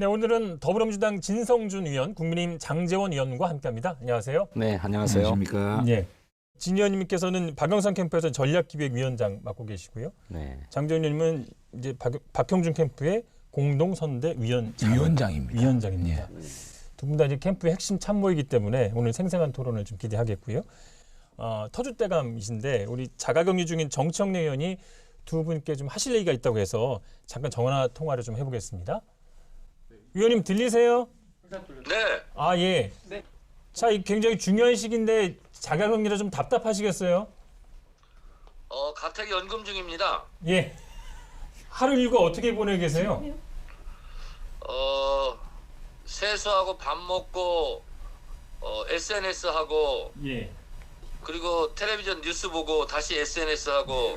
네, 오늘은 더불어민주당 진성준 의원, 국민의힘 장재원 의원과 함께합니다. 안녕하세요. 네, 안녕하세요. 안녕하십니까. 예. 진 의원님께서는 박영선 캠프에서 전략기획위원장 맡고 계시고요. 네. 장재원 의원님은 이제 박, 박형준 캠프의 공동선대 위원장, 위원장입니다. 위원장입니다. 두분 다 이제 캠프의 핵심 참모이기 때문에 오늘 생생한 토론을 좀 기대하겠고요. 어, 터줏대감이신데 우리 자가격리 중인 정청래 의원이 두 분께 좀 하실 얘기가 있다고 해서 잠깐 전화 통화를 좀 해보겠습니다. 의원님 들리세요? 네, 아 예. 자, 이 굉장히 중요한 시기인데 자가격리라 좀 답답하시겠어요? 어, 가택 연금 중입니다. 예. 하루 일과 어떻게 보내고 계세요? 어, 세수하고 밥 먹고 어, SNS 하고 예. 그리고 텔레비전 뉴스 보고 다시 SNS 하고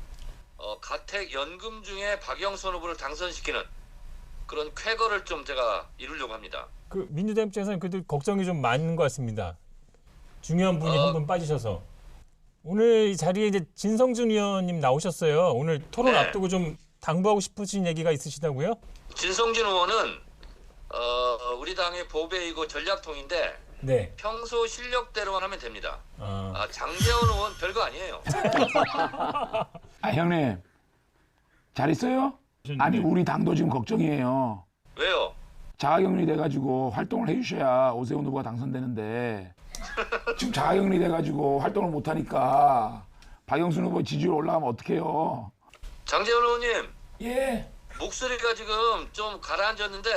어, 가택 연금 중에 박영선 후보를 당선시키는 그런 쾌거를 좀 제가 이루려고 합니다. 그 민주당 입장에서는 그래도 걱정이 좀 많은 것 같습니다. 중요한 분이 어. 한분 빠지셔서 오늘 이 자리에 이제 진성준 의원님 나오셨어요. 오늘 토론 네. 앞두고 좀 당부하고 싶으신 얘기가 있으시다고요? 진성준 의원은 어, 우리 당의 보배이고 전략통인데 네. 평소 실력대로만 하면 됩니다. 아, 아, 장재원 의원 별거 아니에요. 아 형님 잘 있어요? 아니 우리 당도 지금 걱정이에요. 왜요? 자가격리 돼가지고 활동을 해주셔야 오세훈 후보가 당선되는데 지금 자가격리 돼가지고 활동을 못하니까 박영순 후보 지지율 올라가면 어떡해요? 장재원 의원님 예. 목소리가 지금 좀 가라앉았는데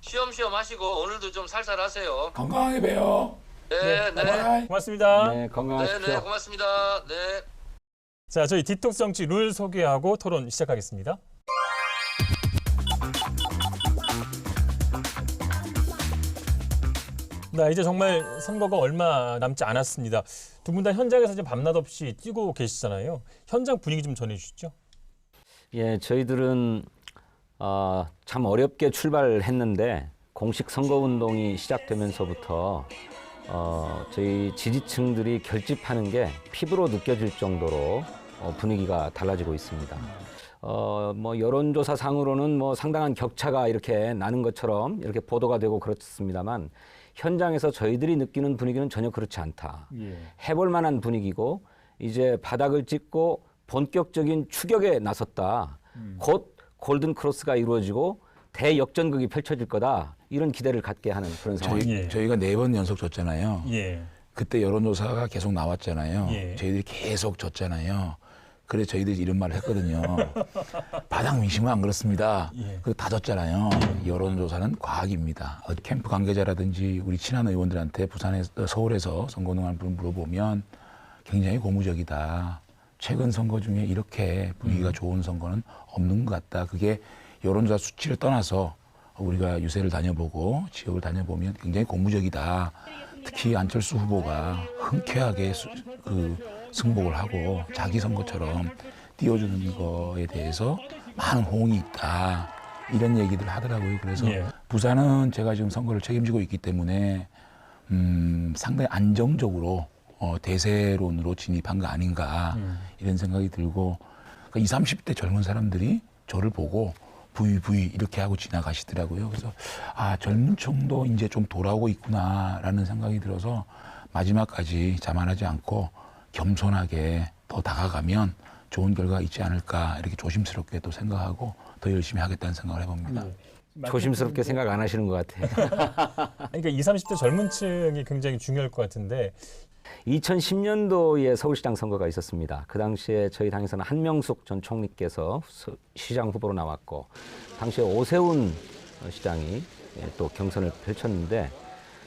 쉬엄쉬엄 하시고 오늘도 좀 살살 하세요. 건강하게 봬요. 네, 네. 바이바이. 고맙습니다. 네, 네, 건강하십시오. 네, 고맙습니다. 네. 자, 저희 디톡스 정치 룰 소개하고 토론 시작하겠습니다. 나 이제 정말 선거가 얼마 남지 않았습니다. 두 분 다 현장에서 이제 밤낮 없이 뛰고 계시잖아요. 현장 분위기 좀 전해주시죠. 예, 저희들은 어, 참 어렵게 출발했는데 공식 선거 운동이 시작되면서부터 어, 저희 지지층들이 결집하는 게 피부로 느껴질 정도로 어, 분위기가 달라지고 있습니다. 어, 뭐 여론조사 상으로는 뭐 상당한 격차가 이렇게 나는 것처럼 이렇게 보도가 되고 그렇습니다만 현장에서 저희들이 느끼는 분위기는 전혀 그렇지 않다. 해볼 만한 분위기고 이제 바닥을 찍고 본격적인 추격에 나섰다. 곧 골든 크로스가 이루어지고 대역전극이 펼쳐질 거다. 이런 기대를 갖게 하는 그런 상황. 저희 예. 저희가 네 번 연속 졌잖아요. 예. 그때 여론조사가 계속 나왔잖아요. 예. 저희들이 계속 졌잖아요. 그래서 저희들이 이런 말을 했거든요. 바닥 민심은 안 그렇습니다. 예. 그다 졌잖아요. 여론조사는 과학입니다. 캠프 관계자라든지 우리 친한 의원들한테 부산에 서울에서 선거운동을 물어보면 굉장히 고무적이다. 최근 선거 중에 이렇게 분위기가 좋은 선거는 없는 것 같다. 그게 여론조사 수치를 떠나서 우리가 유세를 다녀보고 지역을 다녀보면 굉장히 고무적이다. 특히 안철수 후보가 흔쾌하게 수- 그 승복을 하고 자기 선거처럼 띄워주는 거에 대해서 많은 호응이 있다. 이런 얘기들 하더라고요. 그래서 예. 부산은 제가 지금 선거를 책임지고 있기 때문에 음, 상당히 안정적으로 어, 대세론으로 진입한 거 아닌가 이런 생각이 들고 그러니까 20, 30대 젊은 사람들이 저를 보고 부이 부이 이렇게 하고 지나가시더라고요. 그래서 아 젊은 층도 이제 좀 돌아오고 있구나라는 생각이 들어서 마지막까지 자만하지 않고 겸손하게 더 다가가면 좋은 결과가 있지 않을까 이렇게 조심스럽게 또 생각하고 더 열심히 하겠다는 생각을 해봅니다. 조심스럽게 생각 안 하시는 것 같아요. 그러니까 20, 30대 젊은 층이 굉장히 중요할 것 같은데 2010년도에 서울시장 선거가 있었습니다. 그 당시에 저희 당에서는 한명숙 전 총리께서 서- 시장 후보로 나왔고 당시에 오세훈 시장이 예, 또 경선을 펼쳤는데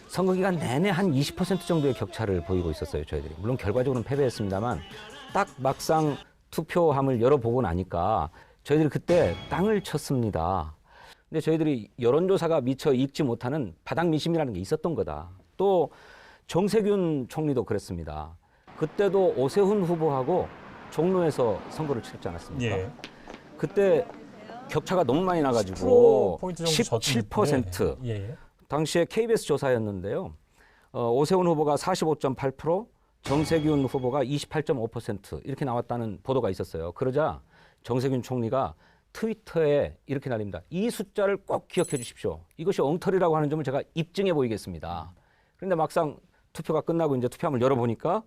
선거 기간 내내 한 20% 정도의 격차를 보이고 있었어요, 저희들이. 물론 결과적으로는 패배했습니다만 딱 막상 투표함을 열어보고 나니까 저희들이 그때 땅을 쳤습니다. 근데 저희들이 여론조사가 미처 읽지 못하는 바닥 민심이라는 게 있었던 거다. 또 정세균 총리도 그랬습니다. 그때도 오세훈 후보하고 종로에서 선거를 치렀지 않았습니까? 예. 그때 격차가 너무 많이 10% 나가지고 포인트 정도 17%. 졌는데. 예. 예. 당시에 KBS 조사였는데요. 어, 오세훈 후보가 45.8%, 정세균 후보가 28.5% 이렇게 나왔다는 보도가 있었어요. 그러자 정세균 총리가 트위터에 이렇게 날립니다. 이 숫자를 꼭 기억해 주십시오. 이것이 엉터리라고 하는 점을 제가 입증해 보이겠습니다. 그런데 막상 투표가 끝나고 이제 투표함을 열어보니까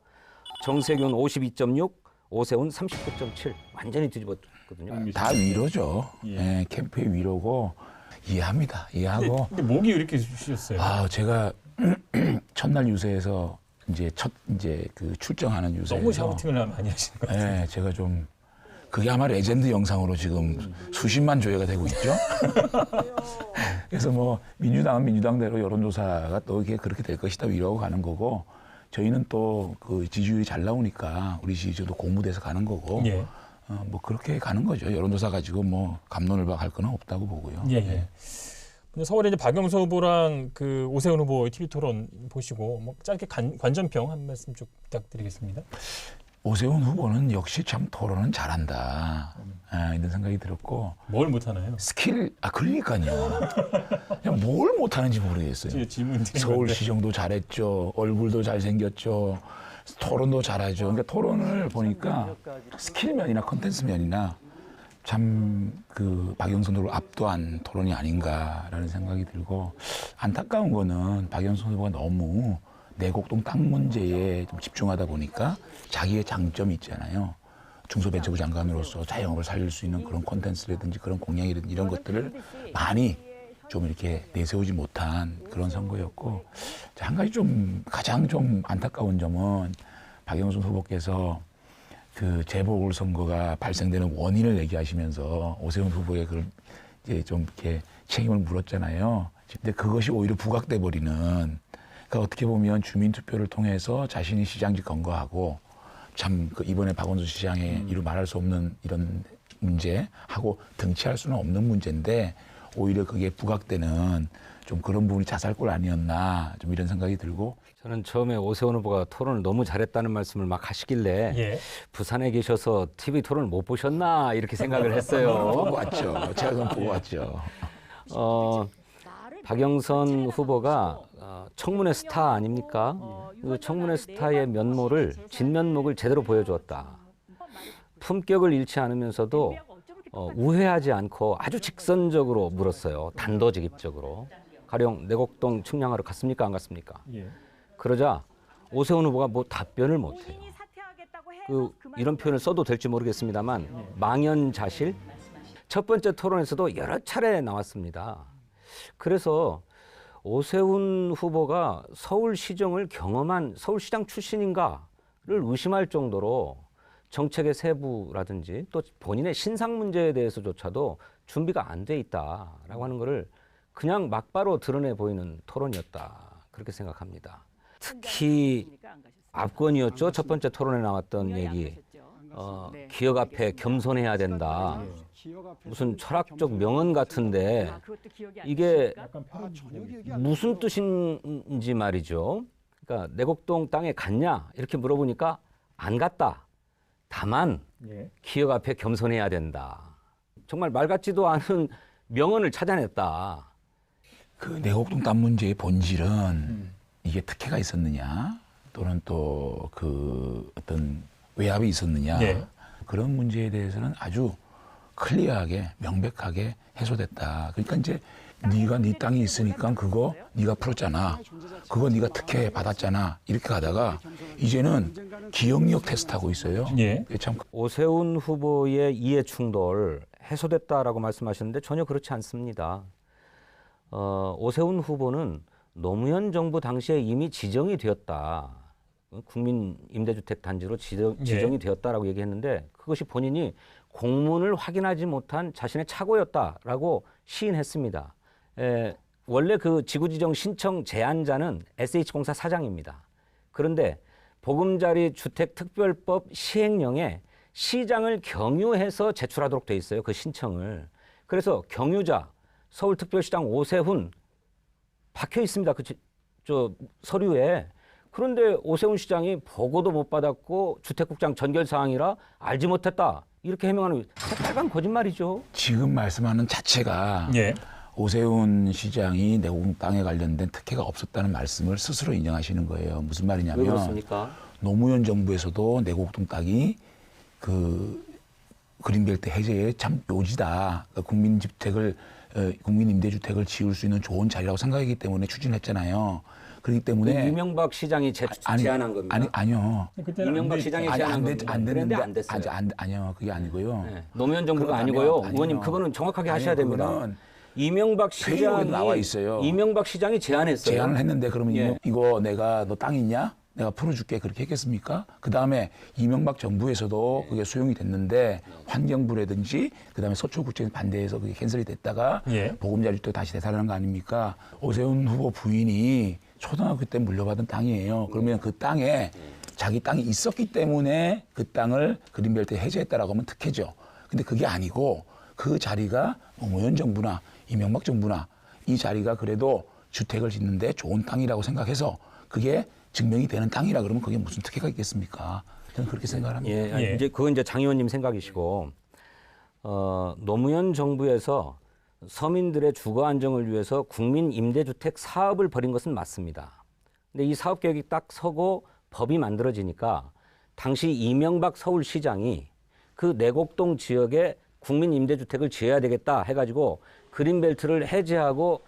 정세균 52.6, 오세훈 39.7 완전히 뒤집었거든요. 다 위로죠. 예, 캠프의 위로고 이해합니다. 이해하고 근데 목이 왜 이렇게 쉬셨어요? 아 제가 첫날 유세에서 이제 첫 이제 그 출정하는 유세에서 너무 샤우팅을 많이 하시는 것 같아요. 예, 제가 좀 그게 아마 레전드 영상으로 지금 수십만 조회가 되고 있죠. 그래서 뭐 민주당은 민주당대로 여론조사가 또 이게 그렇게 될 것이다 위로하고 가는 거고 저희는 또 그 지지율이 잘 나오니까 우리 지지율도 고무돼서 가는 거고 예. 어, 뭐 그렇게 가는 거죠. 여론조사 가지고 뭐 감론을 박할 건 없다고 보고요. 예, 예. 근데 서울에 이제 박영서 후보랑 그 오세훈 후보 TV 토론 보시고 뭐 짧게 관, 관전평 한 말씀 좀 부탁드리겠습니다. 오세훈 후보는 역시 참 토론은 잘한다 아, 이런 생각이 들었고 뭘 못하나요? 스킬 아 그러니까요. 그냥 뭘 못하는지 모르겠어요. 제 질문 드린 건데. 서울시 정도 잘했죠. 얼굴도 잘생겼죠. 토론도 잘하죠. 그러니까 토론을 보니까 스킬 면이나 컨텐츠 면이나 참 그 박영선 후보를 압도한 토론이 아닌가라는 생각이 들고 안타까운 거는 박영선 후보가 너무 내곡동 땅 문제에 좀 집중하다 보니까 자기의 장점이 있잖아요. 중소벤처부 장관으로서 자영업을 살릴 수 있는 그런 콘텐츠라든지 그런 공약이라든지 이런 것들을 많이 좀 이렇게 내세우지 못한 그런 선거였고 자, 한 가지 좀 가장 좀 안타까운 점은 박영순 후보께서 그 재보궐 선거가 발생되는 원인을 얘기하시면서 오세훈 후보의 그걸 이제 좀 이렇게 책임을 물었잖아요. 근데 그것이 오히려 부각돼 버리는 그러니까 어떻게 보면 주민 투표를 통해서 자신이 시장직 건거하고 참 그 이번에 박원순 시장의 이루 말할 수 없는 이런 문제하고 등치할 수는 없는 문제인데 오히려 그게 부각되는 좀 그런 부분이 자살골 아니었나 좀 이런 생각이 들고 저는 처음에 오세훈 후보가 토론을 너무 잘했다는 말씀을 막 하시길래 예. 부산에 계셔서 TV 토론을 못 보셨나 이렇게 생각을 보고 했어요. 왔죠. 제가 그건 보고 왔죠. 어, 박영선 후보가 어, 청문회 스타 아닙니까? 그 청문회 스타의 면모를 진면목을 제대로 보여주었다. 품격을 잃지 않으면서도 어, 우회하지 않고 아주 직선적으로 물었어요. 단도직입적으로. 가령 내곡동 측량하러 갔습니까? 안 갔습니까? 예. 그러자 오세훈 후보가 뭐 답변을 못해요. 그 이런 표현을 써도 될지 모르겠습니다만 망연자실 첫 번째 토론에서도 여러 차례 나왔습니다. 그래서 오세훈 후보가 서울시정을 경험한 서울시장 출신인가를 의심할 정도로 정책의 세부라든지 또 본인의 신상 문제에 대해서조차도 준비가 안 돼 있다라고 하는 것을 그냥 막바로 드러내 보이는 토론이었다 그렇게 생각합니다. 특히 압권이었죠. 첫 번째 토론에 나왔던 얘기. 어, 기억 앞에 겸손해야 된다. 무슨 철학적 명언 같은데 이게 무슨 뜻인지 말이죠. 그러니까 내곡동 땅에 갔냐 이렇게 물어보니까 안 갔다. 다만 예. 기억 앞에 겸손해야 된다. 정말 말 같지도 않은 명언을 찾아냈다. 그 내곡동 땅 문제의 본질은 이게 특혜가 있었느냐 또는 또 그 어떤 외압이 있었느냐 네. 그런 문제에 대해서는 아주 클리어하게 명백하게 해소됐다. 그러니까 이제 네가 네 땅이 있으니까 그거 네가 풀었잖아. 그거 네가 특혜 받았잖아. 이렇게 가다가 이제는 기억력 테스트하고 있어요. 예. 그게 참 오세훈 후보의 이해 충돌 해소됐다라고 말씀하셨는데 전혀 그렇지 않습니다. 어, 오세훈 후보는 노무현 정부 당시에 이미 지정이 되었다. 국민 임대주택 단지로 지정, 예. 지정이 되었다라고 얘기했는데 그것이 본인이 공문을 확인하지 못한 자신의 착오였다라고 시인했습니다. 에, 원래 그 지구지정 신청 제안자는 SH공사 사장입니다. 그런데 보금자리 주택특별법 시행령에 시장을 경유해서 제출하도록 돼 있어요. 그 신청을. 그래서 경유자 서울특별시장 오세훈 박혀 있습니다. 그 저 서류에. 그런데 오세훈 시장이 보고도 못 받았고 주택국장 전결 사항이라 알지 못했다. 이렇게 해명하는 새빨간 거짓말이죠. 지금 말씀하는 자체가 예. 오세훈 시장이 내곡동 땅에 관련된 특혜가 없었다는 말씀을 스스로 인정하시는 거예요. 무슨 왜 말이냐면 그렇습니까? 노무현 정부에서도 내곡동 땅이 그 그린벨트 해제에 참 요지다. 그러니까 국민 주택을 어, 국민 임대주택을 지을 수 있는 좋은 자리라고 생각하기 때문에 추진했잖아요. 그렇기 때문에 이명박 시장이 제, 아니, 제안한 겁니다. 아니 아니요. 이명박 시장이 아니 제안한 안, 됐, 겁니다. 안 됐는데 안 됐어요. 아니, 안, 아니요 그게 아니고요. 네. 노무현 정부가 그건 아니고요. 아니요. 의원님 그거는 정확하게 하셔야 아니요, 됩니다. 이명박 시장이 나와 있어요. 이명박 시장이 제안했어요. 제안을 했는데 그러면 예. 이거, 내가 너 땅 있냐? 내가 풀어줄게 그렇게 했겠습니까? 그 다음에 이명박 정부에서도 그게 수용이 됐는데 환경부라든지 그 다음에 서초구청에서 반대해서 그게 캔슬이 됐다가 예. 보금자리도 다시 되살아난 거 아닙니까? 오세훈 후보 부인이 초등학교 때 물려받은 땅이에요. 그러면 그 땅에 자기 땅이 있었기 때문에 그 땅을 그린벨트 해제했다라고 하면 특혜죠. 근데 그게 아니고 그 자리가 노무현 정부나 이명박 정부나 이 자리가 그래도 주택을 짓는데 좋은 땅이라고 생각해서 그게 증명이 되는 땅이라 그러면 그게 무슨 특혜가 있겠습니까? 저는 그렇게 생각을 합니다. 예, 아니, 예. 이제 그건 이제 장 의원님 생각이시고 어, 노무현 정부에서 서민들의 주거 안정을 위해서 국민 임대주택 사업을 벌인 것은 맞습니다. 근데 이 사업 계획이 딱 서고 법이 만들어지니까 당시 이명박 서울시장이 그 내곡동 지역에 국민 임대주택을 지어야 되겠다 해가지고 그린벨트를 해제하고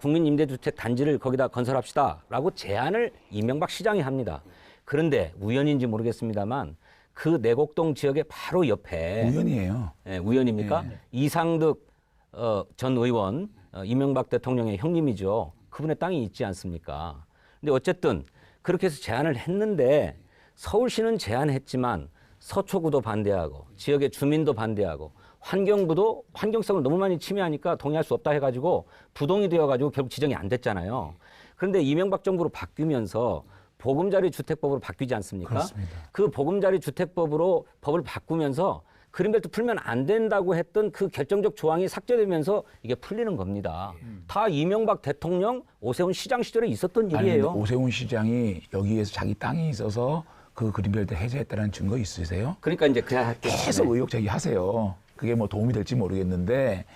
국민 임대주택 단지를 거기다 건설합시다라고 제안을 이명박 시장이 합니다. 그런데 우연인지 모르겠습니다만 그 내곡동 지역의 바로 옆에 우연이에요. 예, 우연입니까? 네. 이상득 어, 전 의원, 어, 이명박 대통령의 형님이죠. 그분의 땅이 있지 않습니까? 근데 어쨌든 그렇게 해서 제안을 했는데 서울시는 제안했지만 서초구도 반대하고 지역의 주민도 반대하고 환경부도 환경성을 너무 많이 침해하니까 동의할 수 없다 해가지고 부동이 되어가지고 결국 지정이 안 됐잖아요. 그런데 이명박 정부로 바뀌면서 보금자리 주택법으로 바뀌지 않습니까? 그렇습니다. 그 보금자리 주택법으로 법을 바꾸면서 그린벨트 풀면 안 된다고 했던 그 결정적 조항이 삭제되면서 이게 풀리는 겁니다. 다 이명박 대통령, 오세훈 시장 시절에 있었던 아니, 일이에요. 오세훈 시장이 여기에서 자기 땅이 있어서 그 그린벨트 해제했다는 증거 있으세요? 그러니까 이제 그냥. 계속 의혹 제기하세요. 그게 뭐 도움이 될지 모르겠는데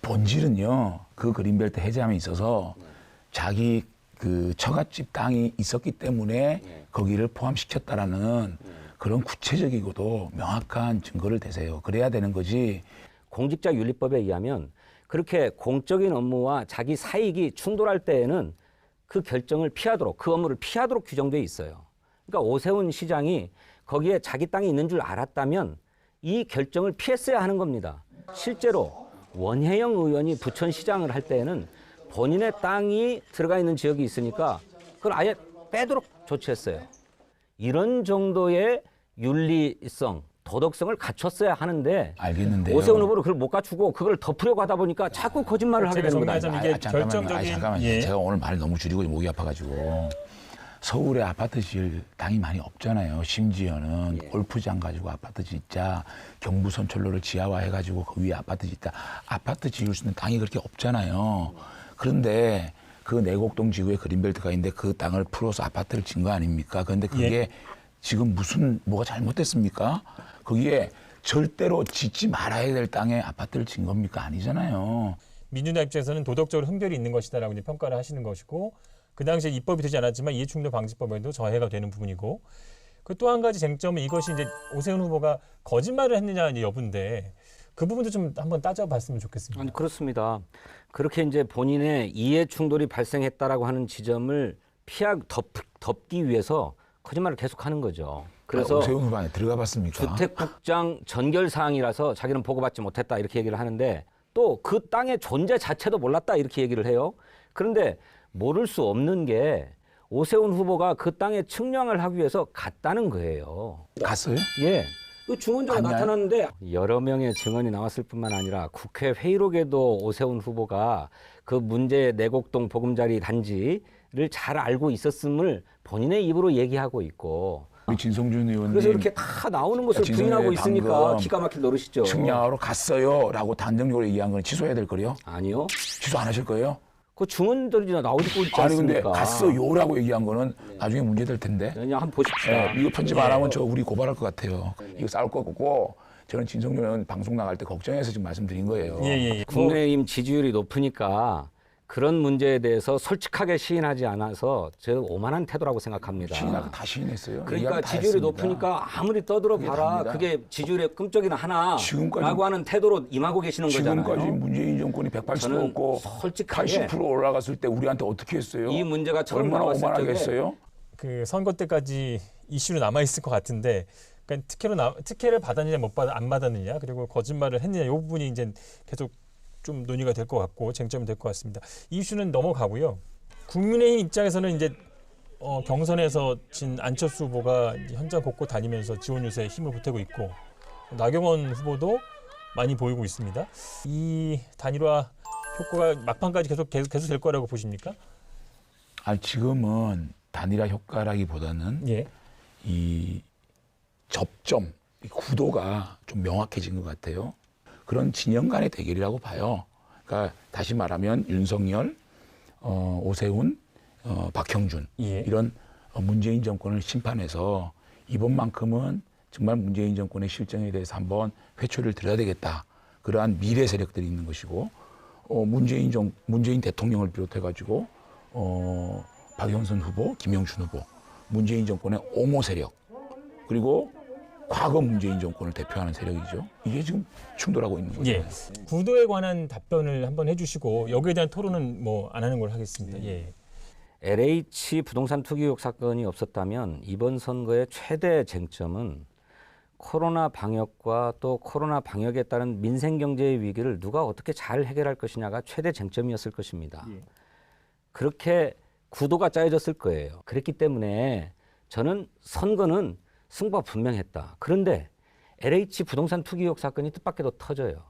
본질은요. 그 그린벨트 해제함에 있어서 자기 그 처갓집 땅이 있었기 때문에 거기를 포함시켰다라는 그런 구체적이고도 명확한 증거를 대세요. 그래야 되는 거지. 공직자 윤리법에 의하면 그렇게 공적인 업무와 자기 사익이 충돌할 때에는 그 결정을 피하도록 그 업무를 피하도록 규정돼 있어요. 그러니까 오세훈 시장이 거기에 자기 땅이 있는 줄 알았다면 이 결정을 피했어야 하는 겁니다. 실제로 원혜영 의원이 부천시장을 할 때에는 본인의 땅이 들어가 있는 지역이 있으니까 그걸 아예 빼도록 조치했어요. 이런 정도의 윤리성, 도덕성을 갖췄어야 하는데 알겠는데요. 오세훈 후보는 그걸 못 갖추고 그걸 덮으려고 하다 보니까 자꾸 거짓말을 하게 제가 되는 겁니다. 이게 잠깐만요. 결정적인- 잠깐만요. 예. 제가 오늘 말 너무 줄이고 목이 아파가지고 서울에 아파트 지을 땅이 많이 없잖아요. 심지어는 예. 골프장 가지고 아파트 짓자, 경부 선철로를 지하화 해가지고 그 위에 아파트 짓자. 아파트 지을 수 있는 땅이 그렇게 없잖아요. 그런데 그 내곡동 지구에 그린벨트가 있는데 그 땅을 풀어서 아파트를 진거 아닙니까? 그런데 그게 예. 지금 무슨 뭐가 잘못됐습니까? 거기에 절대로 짓지 말아야 될 땅에 아파트를 진 겁니까? 아니잖아요. 민주당 입장에서는 도덕적으로 흠결이 있는 것이다라고 이제 평가를 하시는 것이고 그 당시에 입법이 되지 않았지만 이해충돌 방지법에도 저해가 되는 부분이고 그 또 한 가지 쟁점은 이것이 이제 오세훈 후보가 거짓말을 했느냐 이제 여부인데 그 부분도 좀 한번 따져봤으면 좋겠습니다. 아니 그렇습니다. 그렇게 이제 본인의 이해 충돌이 발생했다라고 하는 지점을 피하 덮, 덮기 위해서 거짓말을 계속하는 거죠. 그래서 오세훈 후보 안에 들어가 봤습니까? 주택국장 전결 사항이라서 자기는 보고받지 못했다 이렇게 얘기를 하는데 또 그 땅의 존재 자체도 몰랐다 이렇게 얘기를 해요. 그런데 모를 수 없는 게 오세훈 후보가 그 땅에 측량을 하기 위해서 갔다는 거예요. 갔어요? 예. 그 증언자가 갔나요? 나타났는데 여러 명의 증언이 나왔을 뿐만 아니라 국회 회의록에도 오세훈 후보가 그 문제 내곡동 보금자리 단지를 잘 알고 있었음을 본인의 입으로 얘기하고 있고 우리 진성준 의원님 그래서 이렇게 다 나오는 것을 부인하고 있으니까 방금 기가 막힐 노릇이죠. 측량하러 갔어요라고 단정적으로 얘기한 건 취소해야 될 거요? 아니요. 취소 안 하실 거예요? 그 증언들이 나오고 있지 아니 근데 않습니까? 갔어요라고 얘기한 거는 나중에 문제 될 텐데. 그냥 한번 보십시오. 예, 이거 편집 안 하면 저 우리 고발할 것 같아요. 이거 싸울 것 같고 저는 진성준 의원 방송 나갈 때 걱정해서 지금 말씀드린 거예요. 예, 예, 예. 국민의힘 지지율이 높으니까 그런 문제에 대해서 솔직하게 시인하지 않아서 저 오만한 태도라고 생각합니다. 시인하고 다 시인했어요. 그러니까 지지율이 했습니다. 높으니까 아무리 떠들어 그게 봐라. 답니다. 그게 지지율의 끔적이나 하나 지금까지- 라고 하는 태도로 임하고 계시는 지금까지 거잖아요. 문재인 정권이 180% 저는 없고 솔직하게 80% 올라갔을 때 우리한테 어떻게 했어요? 이 문제가 처음 얼마나 오만하게 했어요? 그 선거 때까지 이슈로 남아 있을 것 같은데 그러니까 특혜로 나, 특혜를 받았느냐 못 받, 안 받았느냐 그리고 거짓말을 했느냐 이 부분이 이제 계속 좀 논의가 될 것 같고 쟁점이 될 것 같습니다. 이 이슈는 넘어가고요. 국민의힘 입장에서는 이제 어, 경선에서 진 안철수 후보가 현장 곳곳 다니면서 지원 유세에 힘을 보태고 있고 나경원 후보도 많이 보이고 있습니다. 이 단일화 효과가 막판까지 계속 계속, 계속 될 거라고 보십니까? 아 지금은 단일화 효과라기보다는 예. 이 접점, 이 구도가 좀 명확해진 것 같아요. 그런 진영 간의 대결이라고 봐요. 그러니까 다시 말하면 윤석열, 어, 오세훈, 어, 박형준 예. 이런 어, 문재인 정권을 심판해서 이번만큼은 정말 문재인 정권의 실정에 대해서 한번 회초리를 들어야 되겠다. 그러한 미래 세력들이 있는 것이고 어, 문재인 정 문재인 대통령을 비롯해 가지고 어, 박영선 후보, 김영춘 후보, 문재인 정권의 옹호 세력 그리고 과거 문재인 정권을 대표하는 세력이죠. 이게 지금 충돌하고 있는 거죠. 예. 구도에 관한 답변을 한번 해주시고 여기에 대한 토론은 뭐 안 하는 걸로 하겠습니다. 예. LH 부동산 투기 의혹 사건이 없었다면 이번 선거의 최대 쟁점은 코로나 방역과 또 코로나 방역에 따른 민생 경제의 위기를 누가 어떻게 잘 해결할 것이냐가 최대 쟁점이었을 것입니다. 그렇게 구도가 짜여졌을 거예요. 그랬기 때문에 저는 선거는 승부가 분명했다. 그런데 LH 부동산 투기 의혹 사건이 뜻밖에도 터져요.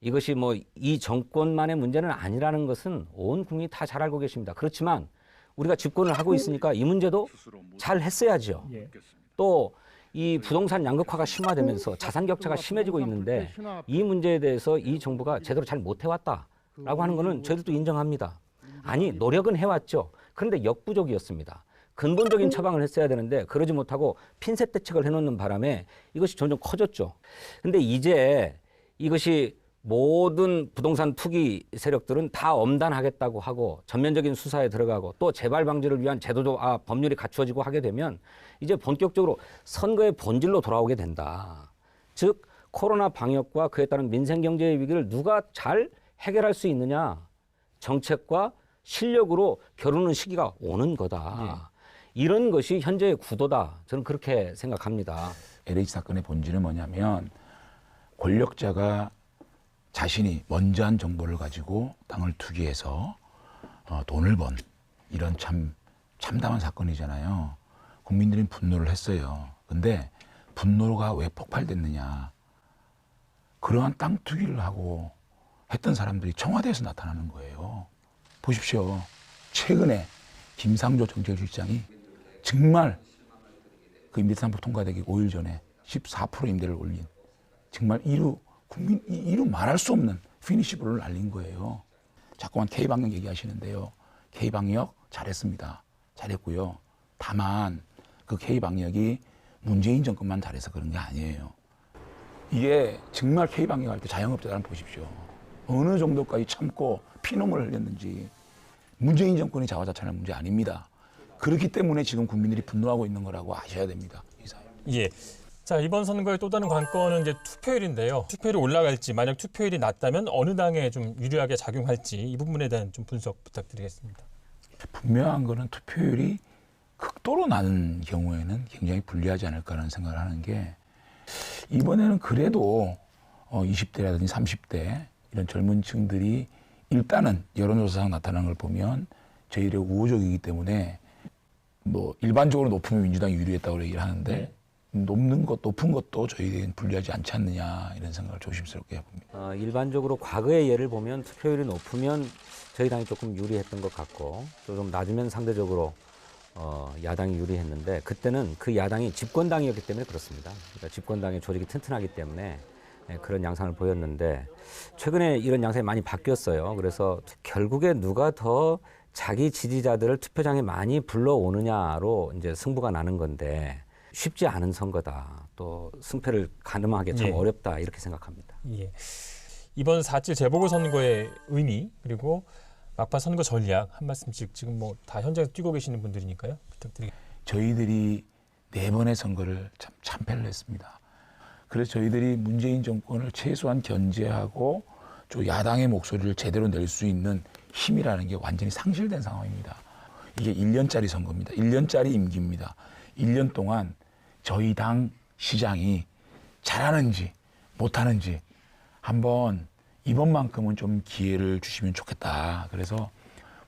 이것이 뭐 이 정권만의 문제는 아니라는 것은 온 국민이 다 잘 알고 계십니다. 그렇지만 우리가 집권을 하고 있으니까 이 문제도 잘 했어야죠. 또 이 부동산 양극화가 심화되면서 자산 격차가 심해지고 있는데 이 문제에 대해서 이 정부가 제대로 잘 못해왔다라고 하는 거는 저희들도 인정합니다. 아니 노력은 해왔죠. 그런데 역부족이었습니다. 근본적인 처방을 했어야 되는데 그러지 못하고 핀셋 대책을 해놓는 바람에 이것이 점점 커졌죠. 근데 이제 이것이 모든 부동산 투기 세력들은 다 엄단하겠다고 하고 전면적인 수사에 들어가고 또 재발 방지를 위한 제도도 아, 법률이 갖추어지고 하게 되면 이제 본격적으로 선거의 본질로 돌아오게 된다. 즉 코로나 방역과 그에 따른 민생 경제의 위기를 누가 잘 해결할 수 있느냐 정책과 실력으로 겨루는 시기가 오는 거다. 이런 것이 현재의 구도다. 저는 그렇게 생각합니다. LH 사건의 본질은 뭐냐면 권력자가 자신이 먼저 한 정보를 가지고 땅을 투기해서 어, 돈을 번 이런 참 참담한 사건이잖아요. 국민들이 분노를 했어요. 근데 분노가 왜 폭발됐느냐? 그러한 땅 투기를 하고 했던 사람들이 청와대에서 나타나는 거예요. 보십시오. 최근에 김상조 정책실장이 정말 그 임대산법 통과되기 5일 전에 14% 임대를 올린 정말 이루 국민 이- 이루 말할 수 없는 피니시블을 날린 거예요. 자꾸만 K 방역 얘기하시는데요. K 방역 잘했습니다. 잘했고요. 다만 그 K 방역이 문재인 정권만 잘해서 그런 게 아니에요. 이게 정말 K 방역 할 때 자영업자들 보십시오. 어느 정도까지 참고 피눈물을 흘렸는지 문재인 정권이 자화자찬할 문제 아닙니다. 그렇기 때문에 지금 국민들이 분노하고 있는 거라고 아셔야 됩니다. 이. 예. 자 이번 선거의 또 다른 관건은 이제 투표율인데요. 투표율이 올라갈지 만약 투표율이 낮다면 어느 당에 좀 유리하게 작용할지 이 부분에 대한 좀 분석 부탁드리겠습니다. 분명한 거는 투표율이 극도로 나는 경우에는 굉장히 불리하지 않을까라는 생각을 하는 게 이번에는 그래도 어 20대라든지 30대 이런 젊은 층들이 일단은 여론조사상 나타나는 걸 보면 저희들의 우호적이기 때문에 뭐 일반적으로 높으면 민주당이 유리했다고 얘기를 하는데 높는 것 높은 것도 저희에게는 불리하지 않지 않느냐 이런 생각을 조심스럽게 해봅니다. 어, 일반적으로 과거의 예를 보면 투표율이 높으면 저희 당이 조금 유리했던 것 같고 또좀 낮으면 상대적으로 어, 야당이 유리했는데 그때는 그 야당이 집권당이었기 때문에 그렇습니다. 그러니까 집권당의 조직이 튼튼하기 때문에 예, 그런 양상을 보였는데 최근에 이런 양상이 많이 바뀌었어요. 그래서 결국에 누가 더 자기 지지자들을 투표장에 많이 불러오느냐로 이제 승부가 나는 건데 쉽지 않은 선거다. 또 승패를 가늠하기 참 예. 어렵다 이렇게 생각합니다. 예. 이번 4.7 재보궐 선거의 의미 그리고 막파 선거 전략 한 말씀씩 지금 뭐 다 현장에서 뛰고 계시는 분들이니까요. 부탁드리겠습니다. 저희들이 네 번의 선거를 참 참패를 했습니다. 그래서 저희들이 문재인 정권을 최소한 견제하고 저 야당의 목소리를 제대로 낼 수 있는 힘이라는 게 완전히 상실된 상황입니다. 이게 1년짜리 선거입니다. 1년짜리 임기입니다. 1년 동안 저희 당 시장이 잘하는지 못하는지 한번 이번만큼은 좀 기회를 주시면 좋겠다. 그래서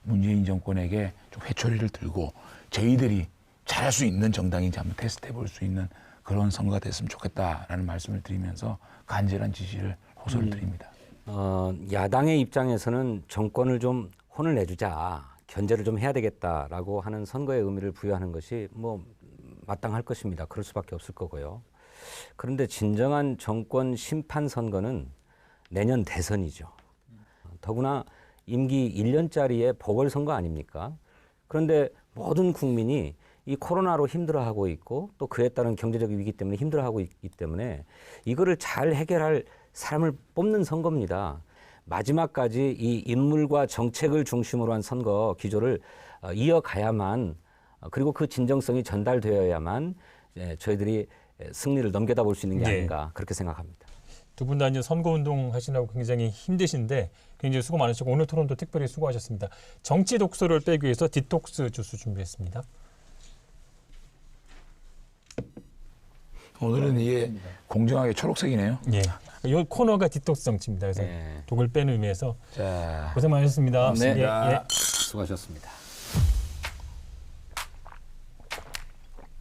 문재인 정권에게 좀 회초리를 들고 저희들이 잘할 수 있는 정당인지 한번 테스트해 볼 수 있는 그런 선거가 됐으면 좋겠다라는 말씀을 드리면서 간절한 지지를 호소를 드립니다. 어, 야당의 입장에서는 정권을 좀 혼을 내주자, 견제를 좀 해야 되겠다라고 하는 선거의 의미를 부여하는 것이 뭐 마땅할 것입니다. 그럴 수밖에 없을 거고요. 그런데 진정한 정권 심판 선거는 내년 대선이죠. 더구나 임기 1년짜리의 보궐선거 아닙니까? 그런데 모든 국민이 이 코로나로 힘들어하고 있고 또 그에 따른 경제적 위기 때문에 힘들어하고 있기 때문에 이거를 잘 해결할 사람을 뽑는 선거입니다. 마지막까지 이 인물과 정책을 중심으로 한 선거 기조를 어, 이어가야만 어, 그리고 그 진정성이 전달되어야만 예, 저희들이 승리를 넘겨다 볼 수 있는 게 네. 아닌가 그렇게 생각합니다. 두 분 다 이제 선거 운동 하시느라고 굉장히 힘드신데 굉장히 수고 많으시고 오늘 토론도 특별히 수고하셨습니다. 정치 독소를 빼기 위해서 디톡스 주스 준비했습니다. 오늘은 이게 공정하게 초록색이네요. 예. 이 코너가 디톡스 정치입니다. 그래서 네. 독을 빼는 의미에서 자, 고생 많으셨습니다. 네. 예, 예. 수고하셨습니다.